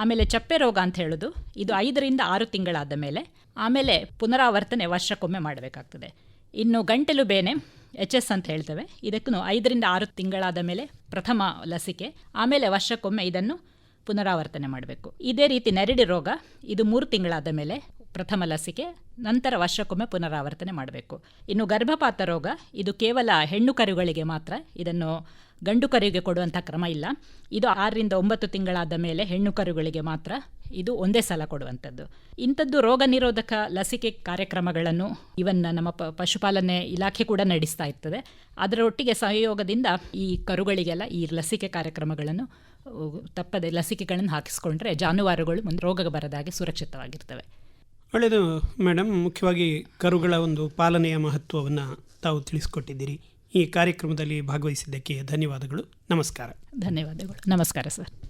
ಆಮೇಲೆ ಚಪ್ಪೆ ರೋಗ ಅಂತ ಹೇಳೋದು, ಇದು ಐದರಿಂದ ಆರು ತಿಂಗಳಾದ ಮೇಲೆ, ಆಮೇಲೆ ಪುನರಾವರ್ತನೆ ವರ್ಷಕ್ಕೊಮ್ಮೆ ಮಾಡಬೇಕಾಗ್ತದೆ. ಇನ್ನು ಗಂಟಲು ಬೇನೆ, ಎಚ್ ಎಸ್ ಅಂತ ಹೇಳ್ತೇವೆ, ಇದಕ್ಕೂ ಐದರಿಂದ ಆರು ತಿಂಗಳಾದ ಮೇಲೆ ಪ್ರಥಮ ಲಸಿಕೆ, ಆಮೇಲೆ ವರ್ಷಕ್ಕೊಮ್ಮೆ ಇದನ್ನು ಪುನರಾವರ್ತನೆ ಮಾಡಬೇಕು. ಇದೇ ರೀತಿ ನೆರಡಿ ರೋಗ, ಇದು ಮೂರು ತಿಂಗಳಾದ ಮೇಲೆ ಪ್ರಥಮ ಲಸಿಕೆ, ನಂತರ ವರ್ಷಕ್ಕೊಮ್ಮೆ ಪುನರಾವರ್ತನೆ ಮಾಡಬೇಕು. ಇನ್ನು ಗರ್ಭಪಾತ ರೋಗ, ಇದು ಕೇವಲ ಹೆಣ್ಣು ಕರುಗಳಿಗೆ ಮಾತ್ರ, ಇದನ್ನು ಗಂಡು ಕರುವಿಗೆ ಕೊಡುವಂಥ ಕ್ರಮ ಇಲ್ಲ. ಇದು ಆರರಿಂದ ಒಂಬತ್ತು ತಿಂಗಳಾದ ಮೇಲೆ ಹೆಣ್ಣು ಕರುಗಳಿಗೆ ಮಾತ್ರ ಇದು ಒಂದೇ ಸಲ ಕೊಡುವಂಥದ್ದು. ಇಂಥದ್ದು ರೋಗ ನಿರೋಧಕ ಲಸಿಕೆ ಕಾರ್ಯಕ್ರಮಗಳನ್ನು ಇವನ್ನ ನಮ್ಮ ಪ ಪಶುಪಾಲನೆ ಇಲಾಖೆ ಕೂಡ ನಡೆಸ್ತಾ ಇರ್ತದೆ. ಅದರೊಟ್ಟಿಗೆ ಸಹಯೋಗದಿಂದ ಈ ಕರುಗಳಿಗೆಲ್ಲ ಈ ಲಸಿಕೆ ಕಾರ್ಯಕ್ರಮಗಳನ್ನು ತಪ್ಪದೆ ಲಸಿಕೆಗಳನ್ನು ಹಾಕಿಸ್ಕೊಂಡ್ರೆ ಜಾನುವಾರುಗಳು ಮುಂದೆ ರೋಗ ಬರದಾಗೆ ಸುರಕ್ಷಿತವಾಗಿರ್ತವೆ. ಒಳ್ಳೆಯದು ಮೇಡಮ್ ಮುಖ್ಯವಾಗಿ ಕರುಗಳ ಒಂದು ಪಾಲನೆಯ ಮಹತ್ವವನ್ನು ತಾವು ತಿಳಿಸ್ಕೊಟ್ಟಿದ್ದೀರಿ. ಈ ಕಾರ್ಯಕ್ರಮದಲ್ಲಿ ಭಾಗವಹಿಸಿದ್ದಕ್ಕೆ ಧನ್ಯವಾದಗಳು. ನಮಸ್ಕಾರ. ಧನ್ಯವಾದಗಳು. ನಮಸ್ಕಾರ ಸರ್.